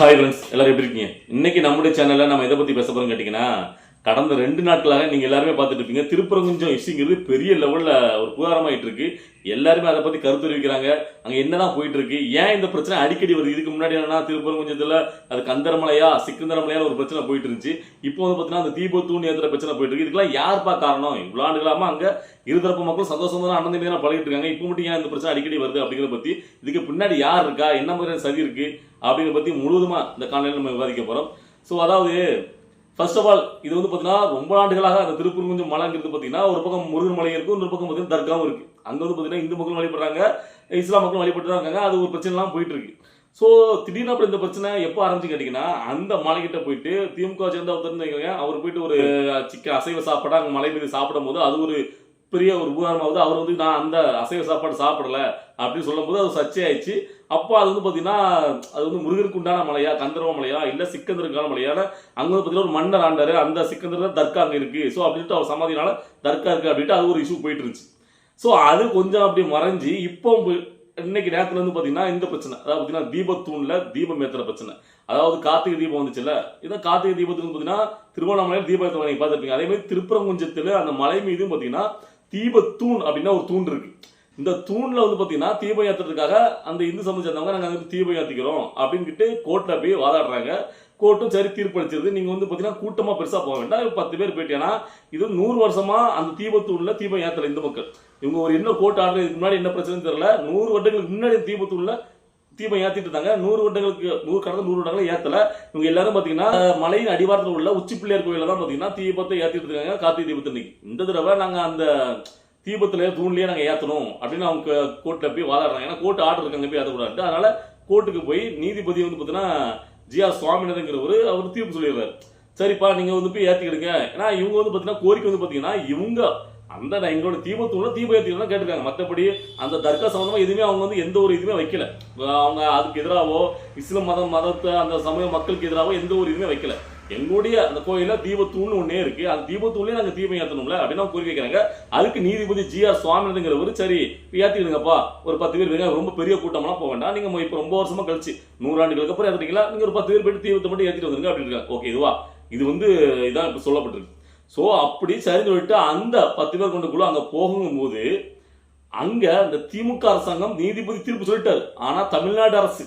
Hi friends எல்லாரும் எப்படி இருக்கீங்க? இன்னைக்கு நம்முடைய சேனல்ல நம்ம எதை பத்தி பேச போறோம் கேட்டீங்கன்னா கடந்த ரெண்டு நாட்களாக நீங்கள் எல்லாருமே பார்த்துட்டு இருப்பீங்க. திருப்பரங்குஞ்சம் இஷ்யூங்கிறது பெரிய லெவலில் ஒரு புகாரமாயிட்டு இருக்கு. எல்லாருமே அதை பற்றி கருத்து தெரிவிக்கிறாங்க. அங்கே என்னதான் போயிட்டு இருக்கு? ஏன் இந்த பிரச்சனை அடிக்கடி வருது? இதுக்கு முன்னாடி என்னன்னா திருப்பரங்குஞ்சத்தில் அது கந்தரமலையா சிக்கந்தரமலையா ஒரு பிரச்சனை போயிட்டு இருந்துச்சு. இப்போ வந்து பார்த்தீங்கன்னா அந்த தீபத்தூண் ஏத்துற பிரச்சனை போயிட்டு இருக்கு. இதுக்கெல்லாம் யாருப்பா காரணம்? இவ்வளோ ஆண்டுகளாம அங்கே இருதரப்பு மக்களும் சந்தோஷம் தான் அண்ணன் தான் பழகிட்டு இருக்காங்க. இப்போ மட்டும் ஏன் இந்த பிரச்சனை அடிக்கடி வருது அப்படிங்கிறத பற்றி இதுக்கு பின்னாடி யார் இருக்கா? என்ன மாதிரியான சதி இருக்கு? அப்படிங்கிறத பற்றி முழுவதுமாக இந்த காலையில் நம்ம விவாதிக்க போகிறோம் ஸோ அதாவது ஃபர்ஸ்ட் ஆஃப் ஆல் இது வந்து பார்த்தீங்கன்னா ரொம்ப ஆண்டுகளாக அந்த திருப்பூர் கொஞ்சம் மலைங்கிறது பார்த்தீங்கன்னா ஒரு பக்கம் முருகன் மலை இருக்கும் இன்னொரு பக்கம் பார்த்தீங்கன்னா தர்காவும் இருக்குது அங்கே வந்து பார்த்தீங்கன்னா இந்து மக்களும் வழிபடுறாங்க இஸ்லாம் மக்களும் வழிபட்டு தான் இருக்காங்க அது ஒரு பிரச்சனைலாம் போயிட்டு இருக்கு ஸோ திடீர்னு அப்படி இந்த பிரச்சனை எப்போ ஆரம்பிச்சு கேட்டிங்கன்னா அந்த மலைக்கிட்ட போயிட்டு திமுக சேர்ந்த ஒருத்தர் அவர் போயிட்டு ஒரு சிக்கன் அசைவ சாப்பாடு அங்கே மலை மீது சாப்பிடும் போது அது ஒரு பெரிய ஒரு உபகாரமாவது அவர் வந்து நான் அந்த அசைவ சாப்பாடு சாப்பிடல அப்படின்னு சொல்லும்போது அது சர்ச்சையாயிடுச்சு. அப்போ அது வந்து பார்த்தீங்கன்னா அது வந்து முருகருக்கு உண்டான மலையா கந்தர்வ மலையா இல்லை சிக்கந்தருக்கான மலையான அங்கே வந்து பார்த்தீங்கன்னா ஒரு மன்னர் ஆண்டாரு அந்த சிக்கந்தர் தான் தர்கா அங்கே இருக்குது ஸோ அப்படின்ட்டு அவர் சமாதினால தர்கா இருக்குது அப்படின்ட்டு அது ஒரு இஷ்யூ போயிட்டு இருந்துச்சு. ஸோ அது கொஞ்சம் அப்படி மறைஞ்சு இப்போ இன்னைக்கு நேரத்துல வந்து பார்த்தீங்கன்னா இந்த பிரச்சனை. அதாவது பார்த்தீங்கன்னா தீபத்தூண்ல தீபம் ஏத்துற பிரச்சனை. அதாவது கார்த்திகை தீபம் வந்துச்சுல்ல இதான் கார்த்திகை தீபத்துக்கு பார்த்தீங்கன்னா திருவண்ணாமலையில் தீபம் ஏற்றுவாங்க நீங்க பார்த்துருப்பீங்க. அதே மாதிரி திருப்பரங்குன்றத்தில் அந்த மலை மீதும் பார்த்தீங்கன்னா தீபத்தூண் அப்படின்னா ஒரு தூண் இருக்கு. இந்த தூண்ல வந்து பாத்தீங்கன்னா தீபம் ஏத்துறதுக்காக அந்த இந்து சமூகம் சேர்ந்தவங்க நாங்க வந்து தீபம் ஏத்திக்கிறோம் அப்படின்ட்டு கோர்ட்ல போய் வாதாடுறாங்க. கோர்ட்டும் சரி தீர்ப்பளிச்சிருது. நீங்க வந்து பாத்தீங்கன்னா கூட்டமா பெருசா போக வேண்டாம். பத்து பேர் போயிட்டேன்னா இது நூறு வருஷமா அந்த தீபத்தூண்ல தீபம் ஏத்தல இந்து மக்கள். இவங்க ஒரு என்ன கோர்ட் ஆர்டர் இதுக்கு முன்னாடி என்ன பிரச்சனைன்னு தெரியல. நூறு வருடங்களுக்கு முன்னாடி தீபத்தூண்ல தீபம் ஏற்றிட்டு இருந்தாங்க. நூறு வருடங்களுக்கு நூறு கடந்த நூறு வருடங்களை ஏற்றல இவங்க எல்லாரும் பார்த்தீங்கன்னா மலையின் அடிவாரத்தில் உள்ள உச்சி பிள்ளையார் கோயிலில் தான் பார்த்தீங்கன்னா தீபத்தை ஏற்றிட்டு இருக்காங்க. கார்த்திகை தீபத்தை இன்னைக்கு இந்த தடவை நாங்கள் அந்த தீபத்தில் தூண்லேயே நாங்கள் ஏற்றணும் அப்படின்னு அவங்க கோர்ட்டில் போய் வாதாடுறாங்க. ஏன்னா கோர்ட் ஆர்டர் இருக்காங்க போய் ஏற்றக்கூடாது அதனால கோர்ட்டுக்கு போய் நீதிபதி வந்து பார்த்தீங்கன்னா ஜி ஆர் சுவாமிநாதங்கிறவர் அவர் தீர்ப்பு சொல்லிடுறாரு சரிப்பா நீங்கள் வந்து போய் ஏற்றிக்கிடுங்க ஏன்னா இவங்க வந்து பார்த்தீங்கன்னா கோரிக்கை வந்து பார்த்தீங்கன்னா இவங்க அந்த நான் எங்களோட தீபத்தூண்ல தீபம் ஏத்திக்கலாம் கேட்டிருக்காங்க. மற்றபடி அந்த தர்கா சம்மந்தமாக எதுவுமே அவங்க வந்து எந்த ஒரு இதுவுமே வைக்கல. அவங்க அதுக்கு எதிராகவோ இஸ்லாம் மதம் மதத்தை அந்த சமய மக்களுக்கு எதிராகவோ எந்த ஒரு இதுவுமே வைக்கல. எங்களுடைய அந்த கோயிலில் தீபத்தூள்னு ஒன்றே இருக்கு. அந்த தீபத்தூண்லயே நாங்கள் தீபம் ஏற்றணும்ல அப்படின்னு அவங்க கூறி வைக்கிறாங்க அதுக்கு நீதிபதி ஜி ஆர் சுவாமிநாதங்கிறவர் சரி ஏற்றிடுங்கப்பா ஒரு பத்து பேர் வைங்க ரொம்ப பெரிய கூட்டம்லாம் போக வேண்டாம். நீங்கள் இப்போ ரொம்ப வருஷமா கழிச்சு நூறாண்டுகளுக்கு அப்புறம் ஏற்றுட்டீங்களா நீங்கள் ஒரு பத்து பேர் போயிட்டு தீபத்தை மட்டும் ஏற்றிட்டு வந்துருங்க அப்படின்னு இருக்காங்க. ஓகே இதுவா? இது வந்து இதான் இப்போ சொல்லப்பட்டிருக்கு. ஸோ அப்படி சரின்னு சொல்லிட்டு அந்த பத்து பேர் கொண்ட குழு அங்கே போகும்போது அங்கே இந்த திமுக அரசாங்கம் நீதிபதி தீர்ப்பு சொல்லிட்டாரு. ஆனால் தமிழ்நாடு அரசு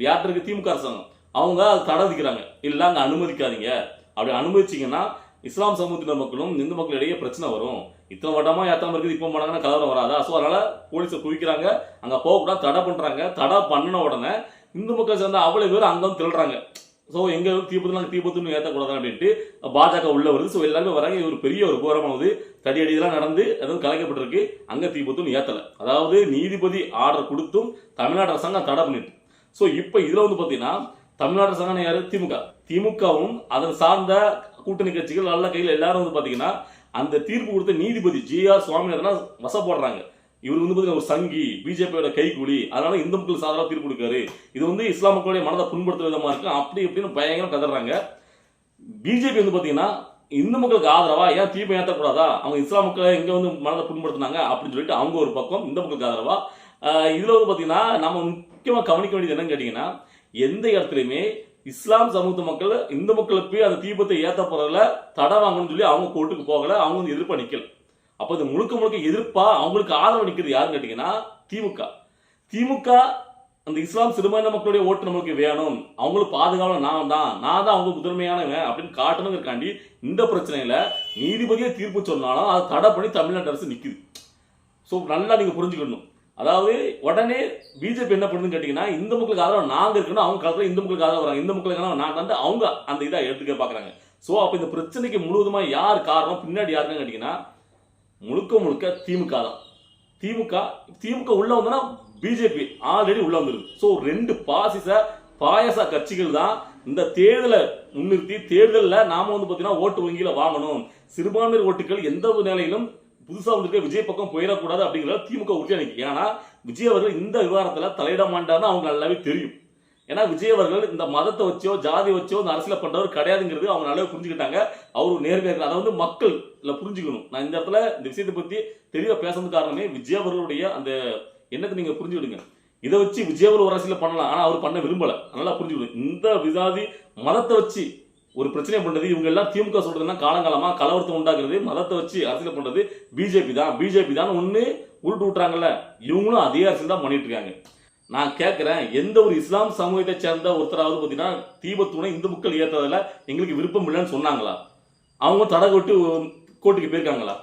வியாட்டிருக்கு திமுக அரசாங்கம் அவங்க அது தடை விதிக்கிறாங்க. அங்கே அனுமதிக்காதீங்க. அப்படி அனுமதிச்சிங்கன்னா இஸ்லாம் சமூகத்தினர் மக்களும் இந்து மக்களிடையே பிரச்சனை வரும். இத்தனை வட்டமா ஏத்தாம இருக்குது இப்போ பண்ணாங்கன்னா கலவரம் வராதா? ஸோ அதனால போலீஸை குவிக்கிறாங்க. அங்கே போகக்கூடாது தடை பண்ணுறாங்க தடை பண்ணின உடனே இந்து மக்கள் சேர்ந்த அவ்வளோ பேர் அங்கே வந்து திரள்றாங்க. ஸோ எங்கே தீபத்தில் நாங்கள் தீபத்துன்னு ஏற்றக்கூடாது அப்படின்ட்டு பாஜக உள்ள வருது. ஸோ எல்லாருமே வராங்க. இது ஒரு பெரிய ஒரு போராமானது தடியடி இதெல்லாம் நடந்து அதுவும் கலைக்கப்பட்டிருக்கு. அங்கே தீபத்துன்னு ஏற்றலை அதாவது நீதிபதி ஆர்டர் கொடுத்தும் தமிழ்நாடு அரசாங்கம் தடை பண்ணிட்டு. ஸோ இப்போ இதில் வந்து பார்த்தீங்கன்னா தமிழ்நாடு அரசாங்கம் யாரு? திமுக. திமுகவும் அதன் சார்ந்த கூட்டணி கட்சிகள் நல்ல கையில் எல்லாரும் வந்து பார்த்தீங்கன்னா அந்த தீர்ப்பு கொடுத்த நீதிபதி ஜி ஆர் சுவாமிநாதனா வச போடுறாங்க இவர் வந்து பார்த்தீங்கன்னா ஒரு சங்கி பிஜேபியோட கைகூலி அதனால இந்து மக்கள் சாதரா தீர்ப்பு கொடுக்காரு. இது வந்து இஸ்லாம் மக்களுடைய மனதை புண்படுத்துற விதமா இருக்கு. அப்படி இப்படின்னு பயங்கரம் கதறாங்க. பிஜேபி வந்து பார்த்தீங்கன்னா இந்து மக்களுக்கு ஆதரவா ஏன் தீபம் ஏற்றக்கூடாதா அவங்க இஸ்லாம் மக்களை எங்கே வந்து மனதை புண்படுத்தினாங்க அப்படின்னு சொல்லிட்டு அவங்க ஒரு பக்கம் இந்து மக்களுக்கு ஆதரவா. இதில் வந்து பார்த்தீங்கன்னா நம்ம முக்கியமாக கவனிக்க வேண்டியது என்னன்னு கேட்டிங்கன்னா எந்த இடத்துலையுமே இஸ்லாம் சமூக மக்கள் இந்து மக்களுக்கு அந்த தீபத்தை ஏற்ற போறதுல தடை வாங்கணும்னு சொல்லி அவங்க கோர்ட்டுக்கு போகலை. அவங்க வந்து எதிர்ப்பு நிற்கல அப்போ இது முழுக்க முழுக்க எதிர்ப்பா அவங்களுக்கு ஆதரவு நிற்கிறது யாருன்னு கேட்டீங்கன்னா திமுக. திமுக அந்த இஸ்லாம் சிறுபான்மை மக்களுடைய ஓட்டு நம்மளுக்கு வேணும். அவங்களுக்கு பாதுகாவல நான் தான். நான் தான் அவங்க முதன்மையானவன் அப்படின்னு காட்டணுங்கிறக்காண்டி இந்த பிரச்சனையில நீதிபதியே தீர்ப்பு சொன்னாலும் அதை தடை பண்ணி தமிழ்நாட்டு அரசு நிற்குது ஸோ நல்லா நீங்கள் புரிஞ்சுக்கணும். அதாவது உடனே பிஜேபி என்ன பண்ணுதுன்னு கேட்டிங்கன்னா இந்த மக்களுக்கு ஆதரவு நாங்கள் இருக்கணும். அவங்க காலத்தில் இந்த மக்களுக்கு ஆதரவு வராங்க. இந்த மக்களுக்கு ஆதரவு நான் வந்து அவங்க அந்த இதை எடுத்துக்க பார்க்குறாங்க ஸோ அப்போ இந்த பிரச்சனைக்கு முழுவதுமாக யார் காரணம்? பின்னாடி யாருன்னு கேட்டிங்கன்னா முழுக்க முழுக்க திமுக தான். திமுக திமுக உள்ள வந்தோன்னா பிஜேபி ஆல்ரெடி உள்ள வந்துருக்கு ஸோ ரெண்டு பாசிச பாயச கட்சிகள் தான் இந்த தேர்தலை முன்னிறுத்தி தேர்தலில் நாம வந்து பார்த்தீங்கன்னா ஓட்டு வங்கியில் வாங்கணும். சிறுபான்மையர் ஓட்டுகள் எந்த ஒரு நிலையிலும் புதுசாக வந்திருக்க விஜய் பக்கம் போயிடக்கூடாது அப்படிங்கிறத திமுக உறுதியாக நிற்கும் ஏன்னா விஜய் அவர்கள் இந்த விவகாரத்தில் தலையிட மாட்டார்னு அவங்க நல்லாவே தெரியும். ஏன்னா விஜய் அவர்கள் இந்த மதத்தை வச்சோ ஜாதி வச்சோ இந்த அரசியல பண்றவர் கிடையாதுங்கிறது அவங்க நல்லா புரிஞ்சுக்கிட்டாங்க. அவர் நேர்மையாக அதை வந்து மக்கள் இல்லை புரிஞ்சுக்கணும். நான் இந்த இடத்துல இந்த விஷயத்தை பத்தி தெளிவா பேசுறது காரணமே விஜய் அவர்களுடைய அந்த எண்ணத்தை நீங்க புரிஞ்சுக்கிடுங்க. இதை வச்சு விஜயவர் ஒரு அரசியல பண்ணலாம். ஆனா அவர் பண்ண விரும்பல. நல்லா புரிஞ்சுக்கணும் இந்த விசாதி மதத்தை வச்சு ஒரு பிரச்சனை பண்ணுறது இவங்க எல்லாம் திமுக சொல்றதுன்னா காலங்காலமா கலவரத்தை உண்டாக்குறது மதத்தை வச்சு அரசியல் பண்றது பிஜேபி தான். பிஜேபி தான். ஒண்ணு உருட்டு விட்டுறாங்கல்ல. இவங்களும் அதே அரசியல் தான் பண்ணிட்டு இருக்காங்க. நான் கேட்குறேன் எந்த ஒரு இஸ்லாம் சமூகத்தை சேர்ந்த ஒருத்தராவது பார்த்தீங்கன்னா தீபத்துணை இந்து மக்கள் ஏற்றதில் எங்களுக்கு விருப்பம் இல்லைன்னு சொன்னாங்களா? அவங்க தடை விட்டு கோர்ட்டுக்கு போயிருக்காங்களா?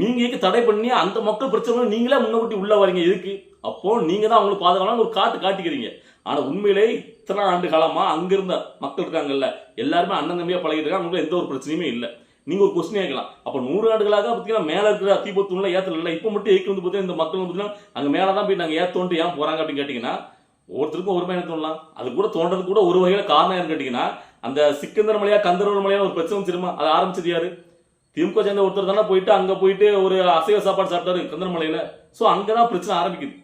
நீங்கள் எங்கே தடை பண்ணி அந்த மக்கள் பிரச்சனை நீங்களே முன்னக்கூட்டி உள்ளே வரீங்க எதுக்கு? அப்போ நீங்கள் தான் அவங்களுக்கு பாதுகாக்கலாம் ஒரு காட்டு காட்டிக்கிறீங்க. ஆனால் உண்மையிலே இத்தனை ஆண்டு காலமாக அங்கே இருந்த மக்கள் இருக்காங்கல்ல எல்லாருமே அண்ணன் தம்பியாக பழகிட்டு இருக்காங்க அவங்களுக்கு எந்த ஒரு பிரச்சனையுமே இல்லை. நீங்க ஒரு கொஸ்டின் கேட்கலாம். அப்ப நூறு ஆண்டுகளாக பார்த்தீங்கன்னா மேல இருக்கிற தீபத்தூண்ல ஏத்தல. இல்லை இப்போ மட்டும் ஏக்கி வந்து பார்த்தீங்கன்னா இந்த மக்கள் வந்து பார்த்தீங்கன்னா அங்க மேல தான் போய் நாங்க ஏத்தோன்ட்டு ஏன் போறாங்க அப்படின்னு கேட்டீங்கன்னா ஒவ்வொருத்தருக்கும் ஒரு மாதிரி தோணலாம். அது கூட தோன்றது கூட ஒரு வகையில காரணம் என்னன்னு கேட்டீங்கன்னா அந்த சிக்கந்தர் மலையா கந்தர்வன் மலையா ஒரு பிரச்சனை தெரியுமா? அதை ஆரம்பிச்சது யாரு? திமுக சேர்ந்த ஒருத்தர் தானே போயிட்டு அங்க போயிட்டு ஒரு அசைவ சாப்பாடு சாப்பிட்டாரு கந்தர்மலையில சோ அங்கதான் பிரச்சனை ஆரம்பிக்குது.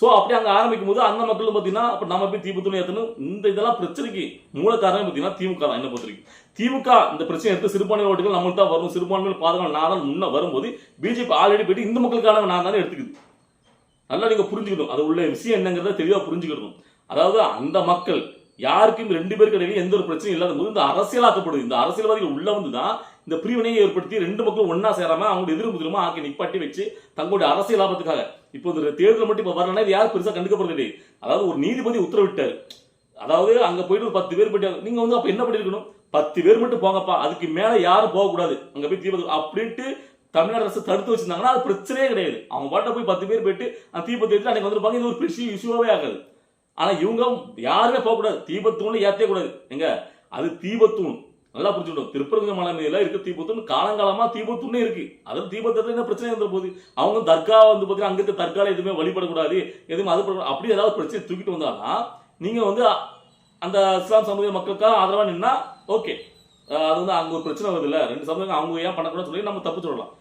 ஸோ அப்படி அங்கே ஆரம்பிக்கும் போது அந்த மக்களும் பார்த்தீங்கன்னா அப்போ நம்ம போய் தீபத்துணை ஏற்றணும் இந்த இதெல்லாம் பிரச்சனைக்கு மூல காரணம் பார்த்தீங்கன்னா திமுக தான். என்ன பொறுத்தவரைக்கும் திமுக இந்த பிரச்சனை எடுத்து சிறுபான்மை ஓட்டுகள் நம்மளுக்கு தான் வரும். சிறுபான்மையில் பாதுகாப்பு நான் தான் முன்னே வரும்போது பிஜேபி ஆல்ரெடி போயிட்டு இந்த மக்களுக்கான நான் தானே எடுத்துக்குது. நல்லா நீங்கள் புரிஞ்சுக்கணும். அது உள்ள விஷயம் என்னங்கிறத தெளிவாக புரிஞ்சுக்கணும். அதாவது அந்த மக்கள் யாருக்கும் ரெண்டு பேருக்கு இடையில எந்த ஒரு பிரச்சனையும் இல்லாத போது இந்த அரசியலாக்கப்படுது. இந்த அரசியல்வாதிகள் உள்ள வந்து தான் இந்த பிரிவினையை ஏற்படுத்தி ரெண்டு மக்களும் ஒன்னா சேராம அவங்களோட எதிர்ப்பு திரும்ப ஆக்கி நிப்பாட்டி வச்சு தங்களுடைய அரசியல் லாபத்துக்காக. இப்போ இந்த தேர்தல் மட்டும் இப்போ வரலன்னா இது யாரும் பெருசா கண்டுக்கப்படுறது அதாவது ஒரு நீதிபதி உத்தரவிட்டார். அதாவது அங்க போயிட்டு ஒரு பத்து பேர் போயிட்டு நீங்க வந்து அப்ப என்ன பண்ணிருக்கணும்? பத்து பேர் மட்டும் போங்கப்பா. அதுக்கு மேல யாரும் போகக்கூடாது. அங்க போய் தீபத்து அப்படின்ட்டு தமிழ்நாடு அரசு தடுத்து வச்சிருந்தாங்கன்னா அது பிரச்சனையே கிடையாது. அவங்க பாட்டை போய் பத்து பேர் போயிட்டு அந்த தீபத்தை எடுத்து அன்னைக்கு வந்துருப்பாங்க. இது ஒரு பெரிய இஷ்யூவே ஆகாது. ஆனா இவங்க யாருமே போகக்கூடாது. தீபத்தூண்ல ஏத்தே கூடாது. எங்க? அது தீபத்தூண் நல்லா புரிஞ்சுக்கணும். திருப்பரங்க மலை மேல இருக்க தீபத்துன்னு காலங்காலமா தீபத்துன்னு இருக்கு. அதில் தீபத்தில் என்ன பிரச்சனை இருந்த போது? அவங்க தர்கா வந்து பார்த்தீங்கன்னா அங்கே இருக்க எதுவுமே வழிபடக்கூடாது எதுவுமே அது அப்படி ஏதாவது பிரச்சனை தூக்கிட்டு வந்தாங்கன்னா நீங்க வந்து அந்த இஸ்லாம் சமூக மக்களுக்காக ஆதரவா நின்னா ஓகே. அது வந்து அங்கே ஒரு பிரச்சனை வருது இல்லை ரெண்டு சமூகம் அவங்க ஏன் பண்ணக்கூடாதுன்னு சொல்லி நம்ம தப்பு சொல்லலாம்.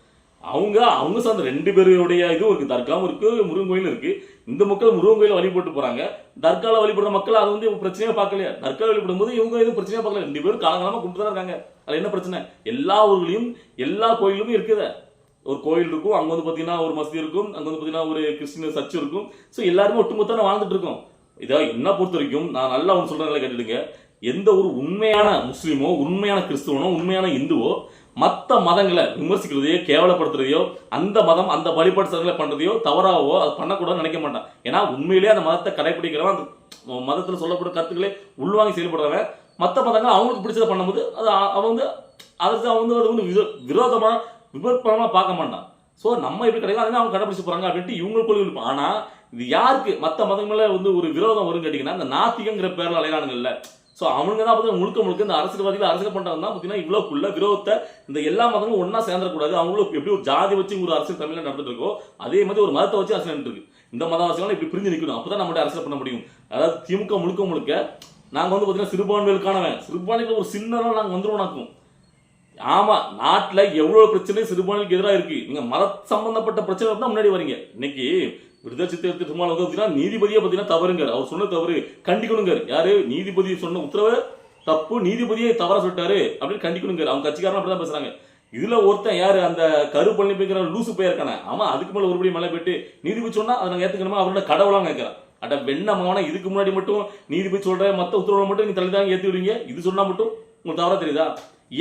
அவங்க அவங்க சார்ந்த ரெண்டு பேருடைய இதுவும் இருக்கு. தர்காவும் இருக்கு முருகன் கோயிலும் இருக்கு. இந்த மக்கள் முருகன் கோயில வழிபட்டு போறாங்க. தர்கால வழிபடுற மக்கள் அது வந்து பிரச்சனையே பார்க்கலையா? தர்காவில் வழிபடும் போது இவங்க எதுவும் பிரச்சனையே பார்க்கல. ரெண்டு பேரும் காலங்காலமா கும்பிட்டு தான் இருக்காங்க. அதுல என்ன பிரச்சனை? எல்லா ஊர்களையும் எல்லா கோயிலும் இருக்குது. ஒரு கோயில் இருக்கும் அங்க வந்து பாத்தீங்கன்னா ஒரு மசூதி இருக்கும் அங்க வந்து பாத்தீங்கன்னா ஒரு கிறிஸ்டின் சர்ச் இருக்கும். ஸோ எல்லாருமே ஒட்டுமொத்தமா வாழ்ந்துட்டு இருக்கோம். இதா என்ன பொறுத்த வரைக்கும் நான் நல்லா ஒன்று சொல்றேன் கேட்டுடுங்க. எந்த ஒரு உண்மையான முஸ்லீமோ உண்மையான கிறிஸ்துவனோ உண்மையான இந்துவோ மற்ற மதங்களை விமர்சிக்கிறதையோ கேவலப்படுத்துறதையோ அந்த மதம் அந்த வழிபாடு பண்ணுறதையோ தவறாகவோ அது பண்ணக்கூடாதுன்னு நினைக்க மாட்டான். ஏன்னா உண்மையிலேயே அந்த மதத்தை கடைபிடிக்கிறவன் அந்த மதத்தில் சொல்லப்பட்ட கருத்துக்களை உள்வாங்கி செயல்படுறவன். மற்ற மதங்கள் அவங்களுக்கு பிடிச்சதை பண்ணும்போது அது அவன் வந்து அதுக்கு அவன் வந்து அது வந்து விரோதமாக விரோதமா பார்க்க மாட்டான். ஸோ நம்ம எப்படி கிடையாது அதனால அவங்க கடைபிடிச்சு போகிறாங்க அப்படின்ட்டு இவங்களுக்குள்ள இருப்பான் ஆனால் இது யாருக்கு மற்ற மதங்கள வந்து ஒரு விரோதம் வரும் கேட்டிங்கன்னா அந்த நாத்திகங்கிற பேரில் அலையிறானுங்கல்ல ஸோ அவனுங்க தான் பார்த்தீங்கன்னா முழுக்க முழுக்க இந்த அரசியல்வாதிகள் அரசியல் பண்றவங்க தான் பார்த்தீங்கன்னா இவ்வளோக்குள்ள விரோதத்தை இந்த எல்லா மதங்களும் ஒன்றா சேர்ந்துடக்கூடாது. அவங்களும் எப்படி ஒரு ஜாதி வச்சு ஒரு அரசியல் தமிழில் நடந்துட்டு இருக்கோ அதே மாதிரி ஒரு மதத்தை வச்சு அரசியல் நடந்துட்டு இருக்கு. இந்த மத அரசியல் இப்படி பிரிஞ்சு நிற்கணும் அப்போ தான் நம்மளுடைய அரசியல் பண்ண முடியும். அதாவது திமுக முழுக்க முழுக்க நாங்கள் வந்து பார்த்தீங்கன்னா சிறுபான்மைகளுக்கானவன் சிறுபான்மைக்கு ஒரு சின்னதாக நாங்கள் வந்துடுவோம் நாக்கும் ஆமாம் நாட்டில் எவ்வளோ பிரச்சனை சிறுபான்மைக்கு எதிராக இருக்குது நீங்கள் மத சம்பந்தப்பட்ட பிரச்சனை தான் முன்னாடி வரீங்க. இன்னைக்கு விடுதலை சும்மா திருமணம் வந்து பார்த்தீங்கன்னா நீதிபதியே பார்த்தீங்கன்னா தவறுங்க அவர் சொன்ன தவறு கண்டிக்கணுங்க யாரு? நீதிபதி சொன்ன உத்தரவு தப்பு. நீதிபதியே தவறா சொல்லிட்டாரு அப்படின்னு கண்டிக்கணுங்க அவங்க கட்சிக்காரன் அப்படிதான் பேசுறாங்க. இதுல ஒருத்தன் யாரு? அந்த கரு பண்ணி போய்க்கிற லூசு போயிருக்கானே அவன் அதுக்கு மேல ஒருபடி மேல போயிட்டு நீதிபதி சொன்னா அதை நாங்கள் ஏத்துக்கணுமா? அவரோட கடவுளா கேட்கிறேன் அட வெண்ணமான இதுக்கு முன்னாடி மட்டும் நீதிபதி சொல்ற மத்த உத்தரவுல மட்டும் நீங்க தள்ளிதான் ஏத்தி விடுவீங்க. இது சொன்னா மட்டும் உங்களுக்கு தவறா தெரியுதா?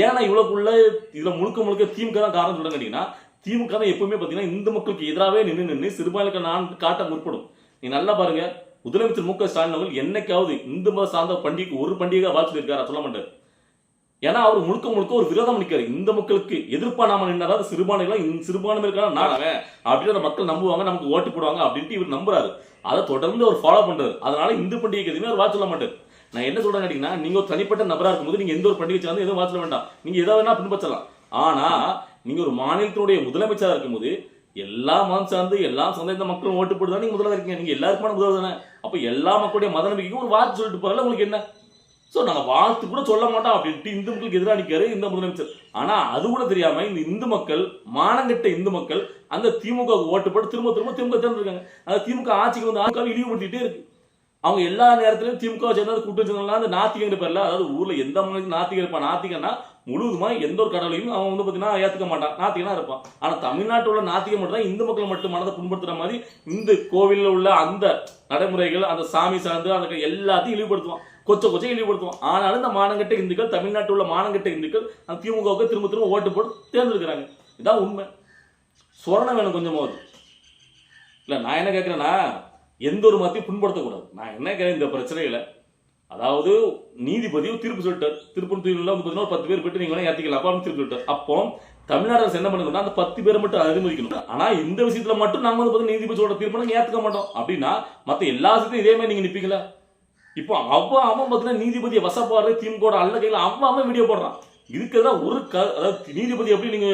ஏன்னா இவ்வளவுக்குள்ள இதுல முழுக்க முழுக்க திமுக தான் காரணம் சொல்ல கேட்டீங்கன்னா திமுக தான் எப்பவுமே பார்த்தீங்கன்னா இந்த மக்களுக்கு எதிராகவே நின்று நின்று சிறுபான்மைக்கு நான் காட்ட முற்படும். நீ நல்லா பாருங்க. முதலமைச்சர் மு க ஸ்டாலின் அவர்கள் என்னைக்காவது இந்து மத சார்ந்த பண்டிகைக்கு ஒரு பண்டிகை வாழ்த்து இருக்காரா சொல்ல மாட்டார். ஏன்னா அவர் முழுக்க முழுக்க ஒரு விரோதம் நிற்காரு இந்த மக்களுக்கு எதிர்ப்பா நாம நின்னாதான் சிறுபான்மைகள் இந்த சிறுபான்மைகளுக்கான நானவன் அப்படின்னு அந்த மக்கள் நம்புவாங்க நமக்கு ஓட்டு போடுவாங்க அப்படின்ட்டு இவர் நம்புறாரு. அதை தொடர்ந்து அவர் ஃபாலோ பண்றாரு. அதனால இந்து பண்டிகைக்கு எதுவுமே அவர் வாழ்த்து சொல்ல மாட்டார். நான் என்ன சொல்றேன் கேட்டீங்கன்னா நீங்க ஒரு தனிப்பட்ட நபரா இருக்கும்போது நீங்க எந்த ஒரு பண்டிகை சார்ந்து எதுவும் வாழ்த்து வேண்டாம். நீங்க எதாவது வேணா பின்பற்றலாம். ஆனா நீங்கள் ஒரு மாநிலத்தினுடைய முதலமைச்சராக இருக்கும்போது எல்லா மதம் சார்ந்து எல்லா சந்தேக மக்களும் ஓட்டு போட்டு தான் நீங்க முதலாக இருக்கீங்க. நீங்கள் எல்லாருக்குமான முதல்வர் தானே. அப்போ எல்லா மக்களுடைய மத நம்பிக்கைக்கும் ஒரு வாழ்த்து சொல்லிட்டு போகல உங்களுக்கு என்ன? ஸோ நாங்கள் வாழ்த்து கூட சொல்ல மாட்டோம். அப்படின்ட்டு இந்து மக்களுக்கு எதிராக நிற்காரு இந்த முதலமைச்சர். ஆனால் அது கூட தெரியாமல் இந்த இந்து மக்கள் மானங்கெட்ட இந்து மக்கள் அந்த திமுக ஓட்டு போட்டு திரும்ப திரும்ப திமுக இருக்காங்க. அந்த திமுக ஆட்சிக்கு வந்து ஆட்கள் இழிவுபடுத்திட்டே இருக்கு. அவங்க எல்லா நேரத்திலும் திமுக சேர்ந்தது கூட்டம் சேர்ந்தாலும் அந்த நாத்திகங்கிற பேர்ல அதாவது ஊர்ல எந்த மாநிலத்தில் நாத்திகம் இருப்பான் நாத்திகன்னா முழுவதுமாக எந்த ஒரு கடவுளையும் அவன் வந்து பார்த்தீங்கன்னா ஏற்றுக்க மாட்டான். நாத்திகனா இருப்பான். ஆனால் தமிழ்நாட்டில் உள்ள நாத்திகம் மட்டும் தான் இந்து மக்கள் மட்டும் மனதை புண்படுத்துகிற மாதிரி இந்து கோவிலில் உள்ள அந்த நடைமுறைகள் அந்த சாமி சார்ந்து அந்த எல்லாத்தையும் இழிவுபடுத்துவான். கொச்ச கொச்சை இழிவுபடுத்துவான். ஆனாலும் இந்த மானங்கட்ட இந்துக்கள் தமிழ்நாட்டில் உள்ள மானங்கட்ட இந்துக்கள் அந்த திமுகவுக்கு திரும்ப திரும்ப ஓட்டு போட்டு தேர்ந்தெடுக்கிறாங்க. இதான் உண்மை. சொரணம் வேணும் கொஞ்சமாவது இல்லை நான் என்ன கேட்குறேன்னா எந்த ஒரு மதத்தையும் புண்படுத்தக்கூடாது. நான் என்ன கேட்குறேன் இந்த பிரச்சனையில் அதாவது நீதிபதி தீர்ப்பு சொல்லிட்டார். திருப்பத்தூர்ல வந்து பார்த்தீங்கன்னா பத்து பேர் போயிட்டு நீங்க வேணா ஏற்றிக்கலாம் அப்பா தீர்ப்பு சொல்லிட்டார். அப்போ தமிழ்நாடு அரசு என்ன பண்ணணும்னா அந்த பத்து பேரை மட்டும் அனுமதிக்கணும் ஆனா இந்த விஷயத்துல மட்டும் நாங்க வந்து பார்த்தீங்கன்னா நீதிபதி தீர்ப்பு நாங்க ஏத்துக்க மாட்டோம். அப்படின்னா மத்த எல்லா விஷயத்தையும் இதே மாதிரி நீங்க நிப்பீங்களா? இப்போ அவன் அவன் பார்த்தீங்கன்னா நீதிபதியை வசப்பாடு திமுக அல்ல கையில். அவன் அவன் வீடியோ போடுறான். இதுக்கு தான் ஒரு க அதாவது நீதிபதி எப்படி நீங்க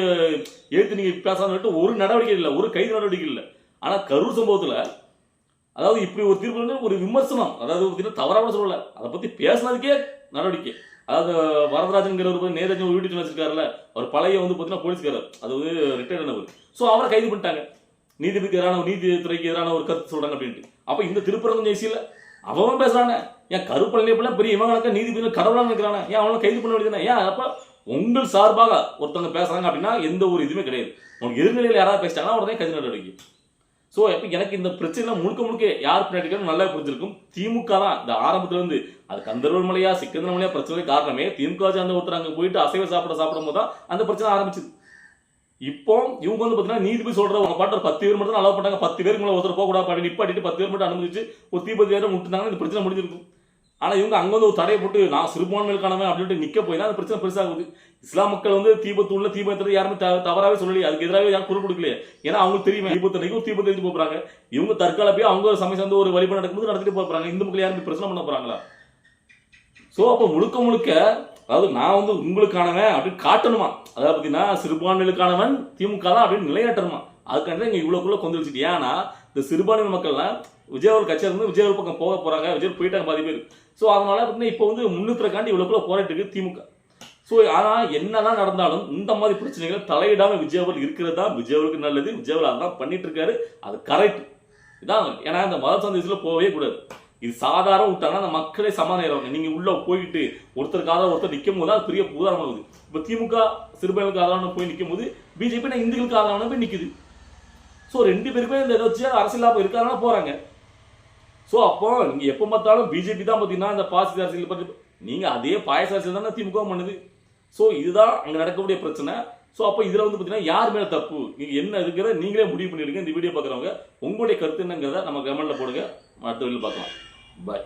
ஏற்று நீங்க பேசாமல் ஒரு நடவடிக்கை இல்லை. ஒரு கைது நடவடிக்கை இல்லை. ஆனா கரூர் சம்பவத்துல அதாவது இப்படி ஒரு தீர்ப்பு ஒரு விமர்சனம் அதாவது பார்த்தீங்கன்னா தவறாக சொல்லல. அதை பத்தி பேசினதுக்கே நடவடிக்கை. அதாவது வரதராஜன்கிறவர் போய் நேரஜன் ஒரு வீட்டு வச்சிருக்காருல்ல அவர் பழைய வந்து பார்த்தீங்கன்னா போலீஸ்காரர். அது வந்து ரிட்டையர்ட் ஆனவர். ஸோ அவரை கைது பண்ணிட்டாங்க. நீதிபதிக்கு எதிரான நீதித்துறைக்கு எதிரான ஒரு கருத்து சொல்றாங்க அப்படின்ட்டு. அப்போ இந்த திருப்பரங்கம் ஜெயிசியில் அவன் பேசுறானே. ஏன் கருப்பழனி பிள்ளை பெரிய இவன் கணக்க நீதிபதி கடவுளாக இருக்கிறானே ஏன் அவனை கைது பண்ண வேண்டியதுதானே ஏன் அப்போ உங்கள் சார்பாக ஒருத்தவங்க பேசுறாங்க அப்படின்னா எந்த ஒரு இதுவுமே கிடையாது. உனக்கு எதிர்நிலையில் யாராவது பேசிட்டாங்கன்னா உடனே கைது நடவடிக்கை. ஸோ எப்போ எனக்கு இந்த பிரச்சனை முழுக்க முழுக்க யார் பின்னாடி நல்லா புரிஞ்சிருக்கும். திமுக தான் இந்த ஆரம்பத்துல இருந்து அது கந்தர்வர் மலையா சிக்கந்தர் மலையா பிரச்சனை காரணமே திமுக சேர்ந்த ஒருத்தர் அங்கே போயிட்டு அசைவ சாப்பிட சாப்பிடும் போது தான் அந்த பிரச்சனை ஆரம்பிச்சது. இப்போ இவங்க வந்து பார்த்தீங்கன்னா நீதிபதி சொல்ற உங்க பாட்டு பத்து பேர் மட்டும் அலோவ் பண்ணாங்க பத்து பேருக்கு மேலே ஒருத்தர் போகக்கூடாது அப்படி நிப்பாட்டிட்டு பத்து பேர் மட்டும் அனுமதிச்சு ஒரு தீபதி வேற விட்டுனாங்கன்னா இந்த பிரச்சனை முடிஞ்சிருக்கும். ஆனால் இவங்க அங்கே வந்து ஒரு தடையை போட்டு நான் சிறுபான்மையிலுக்கானவன் அப்படின்ட்டு நிற்க போய் தான் அந்த பிரச்சனை பெருசாகுது இஸ்லாம் மக்கள் வந்து தீபத்தூள்ல தீபத்தை யாருமே த- சொல்லலையே. அதுக்கு எதிராக யாரும் குரல் கொடுக்கலையே. ஏன்னா அவங்களுக்கு தெரியும் தீபத்தன்னைக்கு ஒரு தீபத்தை எடுத்து போகிறாங்க இவங்க தற்கால போய் அவங்க ஒரு சமயம் சேர்ந்து ஒரு வழிபாடு நடக்கும்போது நடத்திட்டு போகிறாங்க இந்து மக்கள் யாரும் பிரச்சனை பண்ண போகிறாங்களா ஸோ அப்போ முழுக்க முழுக்க அதாவது நான் வந்து உங்களுக்கானவன் அப்படின்னு காட்டணுமா? அதாவது பார்த்தீங்கன்னா சிறுபான்மையிலுக்கானவன் திமுக தான் அப்படின்னு நிலையாட்டணுமா அதுக்காண்டி இவ்வளோக்குள்ளே கொண்டு கொந்தளிச்சுட்டு ஏன்னா இந்த சிறுபான்மை மக்கள்லாம் விஜயவர் கட்சியாக இருந்து விஜயவர் பக்கம் போக போறாங்க. விஜய் போயிட்டாங்க பாதி பேர். ஸோ அதனால பார்த்தீங்கன்னா இப்போ வந்து முன்னிறுத்துறக்காண்டி இவ்வளவுக்குள்ள போராட்டு இருக்கு திமுக. ஸோ ஆனால் என்னதான் நடந்தாலும் இந்த மாதிரி பிரச்சனைகள் தலையிடாம விஜயவர் இருக்கிறது தான் விஜயவருக்கு நல்லது. விஜயவர் அதான் பண்ணிட்டு இருக்காரு. அது கரெக்ட் இதான் ஏன்னா இந்த மத சந்தேகத்தில் போகவே கூடாது. இது சாதாரண விட்டாங்கன்னா அந்த மக்களே சமாதானம் நீங்க உள்ள போயிட்டு ஒருத்தருக்காக ஒருத்தர் நிற்கும் போது அது பெரிய உதாரணமாகுது இப்போ திமுக சிறுபான்மைக்கு ஆதரவான போய் நிற்கும் போது பிஜேபி நான் இந்துக்களுக்கு ஆதரவான போய் நிற்குது ஸோ ரெண்டு பேருக்குமே இந்த இதை வச்சு அரசியலாக இருக்காங்கன்னா ஸோ அப்போ நீங்கள் எப்போ பார்த்தாலும் பிஜேபி தான் பார்த்தீங்கன்னா இந்த பாசி அரசியல் பற்றி நீங்கள் அதே பாயச அரசியல் தானே திமுக பண்ணுது. ஸோ இதுதான் அங்கே நடக்கக்கூடிய பிரச்சனை. ஸோ அப்போ இதில் வந்து பார்த்தீங்கன்னா யார் மேலே தப்பு? நீங்கள் என்ன இருக்கிற நீங்களே முடிவு பண்ணிடுங்க. இந்த வீடியோ பார்க்குறவங்க. உங்களுடைய கருத்து என்னங்கிறத நம்ம கமெண்ட்ல போடுங்க. அடுத்த வீடியோ பார்க்கலாம். பாய்